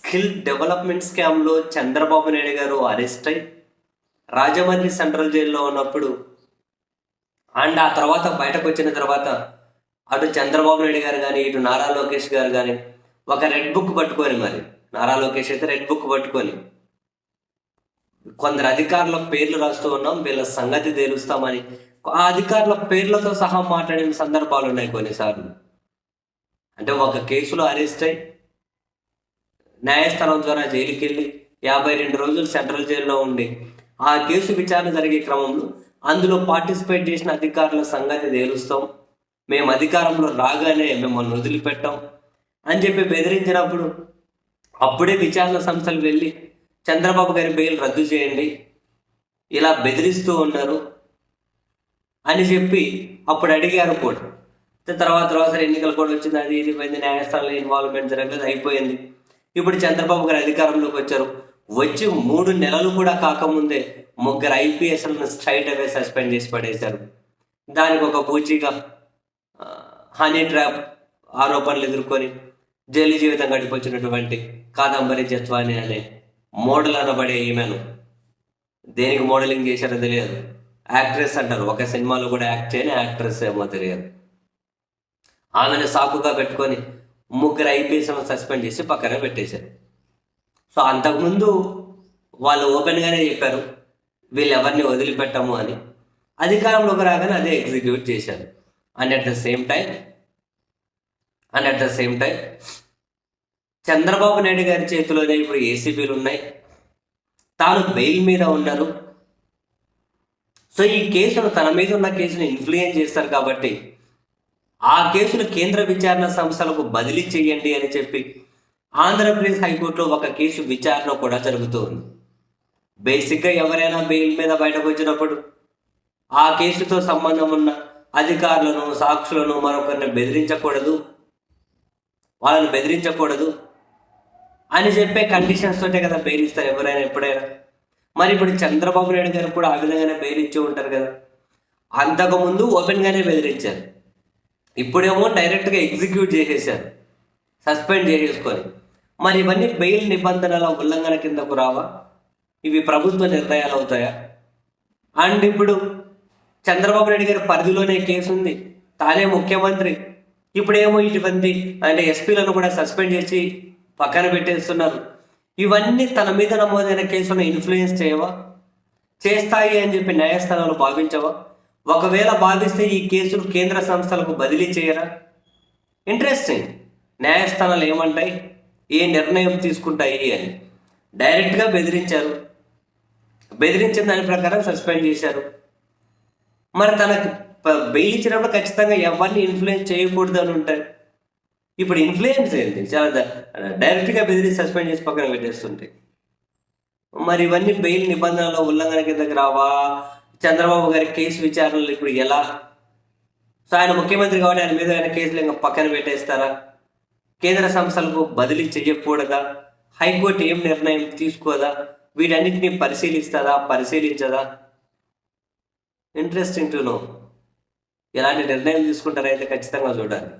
Skill development స్కామ్లో చంద్రబాబు నాయుడు గారు arrest అయి రాజమండ్రి సెంట్రల్ జైల్లో ఉన్నప్పుడు అండ్ ఆ తర్వాత బయటకు వచ్చిన తర్వాత అటు చంద్రబాబు నాయుడు గారు కానీ ఇటు నారా లోకేష్ గారు కానీ ఒక రెడ్ బుక్ పట్టుకొని మరి. నారా లోకేష్ అయితే రెడ్ బుక్ పట్టుకొని. కొందరు అధికారుల పేర్లు రాస్తూ ఉన్నాం వీళ్ళ సంగతి తేలుస్తామని. ఆ అధికారుల పేర్లతో సహా మాట్లాడిన సందర్భాలు ఉన్నాయి కొన్నిసార్లు. అంటే ఒక కేసులో అరెస్ట్ అయ్యి న్యాయస్థానం ద్వారా జైలుకి వెళ్ళి యాభై రెండు రోజులు సెంట్రల్ జైల్లో ఉండి ఆ కేసు విచారణ జరిగే క్రమంలో అందులో పార్టిసిపేట్ చేసిన అధికారుల సంగతి తేలుస్తాం. మేము అధికారంలో రాగానే మిమ్మల్ని వదిలిపెట్టాం అని చెప్పి బెదిరించినప్పుడు అప్పుడే విచారణ సంస్థలు వెళ్ళి చంద్రబాబు గారి బెయిల్ రద్దు చేయండి ఇలా బెదిరిస్తూ ఉన్నారు అని చెప్పి అప్పుడు అడిగారు కూడా తర్వాత తర్వాత ఎన్నికలు కూడా వచ్చింది అది ఇది పోయింది న్యాయస్థానంలో ఇన్వాల్వ్మెంట్ జరగదు అయిపోయింది. ఇప్పుడు చంద్రబాబు గారు అధికారంలోకి వచ్చారు. వచ్చి మూడు నెలలు కూడా కాకముందే ముగ్గురు ఐపీఎస్లను స్ట్రైట్ అవే సస్పెండ్ చేసి పడేశారు. దానికి ఒక పూచిగా హనీ ట్రాప్ ఆరోపణలు ఎదుర్కొని జైలు జీవితం గడిపొచ్చినటువంటి కాదంబరి జత్వాని అనే మోడల్ అనబడే ఈమెను దేనికి మోడలింగ్ చేశారో తెలియదు. యాక్ట్రెస్ అంటారు. ఒక సినిమాలో కూడా యాక్ట్ చేయని యాక్ట్రెస్ ఏమో తెలియదు. ఆమెను సాకుగా పెట్టుకొని ముగ్గురు ఐపీఎస్ సస్పెండ్ చేసి పక్కన పెట్టేశారు. సో అంతకుముందు వాళ్ళు ఓపెన్గానే చెప్పారు వీళ్ళు ఎవరిని వదిలిపెట్టము అని. అధికారంలోకి రాగానే అదే ఎగ్జిక్యూట్ చేశారు. And at the same time and at the same time Chandrababu Naidu గారి చేతిలోనే ఇప్పుడు ఏసీబీలు ఉన్నాయి. తాను బెయిల్ మీద ఉన్నారు. సో ఈ కేసును తన మీద ఉన్న కేసును ఇన్ఫ్లుయెన్స్ చేస్తారు కాబట్టి ఆ కేసును కేంద్ర విచారణ సంస్థలకు బదిలీ చేయండి అని చెప్పి ఆంధ్రప్రదేశ్ హైకోర్టులో ఒక కేసు విచారణ కూడా జరుగుతూ ఉంది బేసిక్గా ఎవరైనా బెయిల్ మీద బయటకు వచ్చినప్పుడు ఆ కేసుతో సంబంధం ఉన్న అధికారులను సాక్షులను మరొకరిని బెదిరించకూడదు వాళ్ళని బెదిరించకూడదు అని చెప్పే కండిషన్స్ తోటే కదా బెయిల్ ఇస్తారు ఎవరైనా ఎప్పుడైనా. మరి ఇప్పుడు చంద్రబాబు నాయుడు గారు కూడా ఆ విధంగానే బెయిల్ ఇచ్చి ఉంటారు కదా. అంతకుముందు ఓపెన్గానే బెదిరించారు. ఇప్పుడేమో డైరెక్ట్గా ఎగ్జిక్యూట్ చేసేసారు. సస్పెండ్ చేసేసుకొని. మరి ఇవన్నీ బెయిల్ నిబంధనల ఉల్లంఘన కిందకు రావా? ఇవి ప్రభుత్వ నిర్ణయాలు అవుతాయా? అండ్ ఇప్పుడు చంద్రబాబు నాయుడు గారి పరిధిలోనే కేసు ఉంది. తానే ముఖ్యమంత్రి. ఇప్పుడేమో ఇటువంటి అంటే ఎస్పీలను కూడా సస్పెండ్ చేసి పక్కన పెట్టేస్తున్నారు. ఇవన్నీ తన మీద నమోదైన కేసులను ఇన్ఫ్లుయెన్స్ చేయవా? చేస్తాయి అని చెప్పి న్యాయస్థానాలు భావించవా? ఒకవేళ భావిస్తే ఈ కేసులు కేంద్ర సంస్థలకు బదిలీ చేయరా? ఇంట్రెస్టింగ్ న్యాయస్థానాలు ఏమంటాయి? ఏ నిర్ణయం తీసుకుంటాయి అని. డైరెక్ట్గా బెదిరించారు. బెదిరించిన దాని ప్రకారం సస్పెండ్ చేశారు. మరి తనకు బెయిల్ ఇచ్చినప్పుడు ఖచ్చితంగా ఎవరిని ఇన్ఫ్లుయెన్స్ చేయకూడదు అని ఉంటాయి ఇప్పుడు ఇన్ఫ్లుయెన్స్ ఏంటి? చాలా డైరెక్ట్గా బెదిరి సస్పెండ్ చేసి పక్కన పెట్టేస్తుంటాయి మరి ఇవన్నీ బెయిల్ నిబంధనల ఉల్లంఘన కిందకి రావా? చంద్రబాబు గారి కేసు విచారణలు ఇప్పుడు ఎలా? సో ఆయన ముఖ్యమంత్రి కాబట్టి ఆయన మీద ఆయన కేసులు ఇంకా పక్కన పెట్టేస్తారా? కేంద్ర సంస్థలకు బదిలీ చేయకూడదా హైకోర్టు ఏం నిర్ణయం తీసుకోదా? వీటన్నిటిని పరిశీలిస్తుందా? పరిశీలించదా? ఇంట్రెస్టింగ్ టు నో ఎలాంటి నిర్ణయం తీసుకుంటారైతే ఖచ్చితంగా చూడాలి.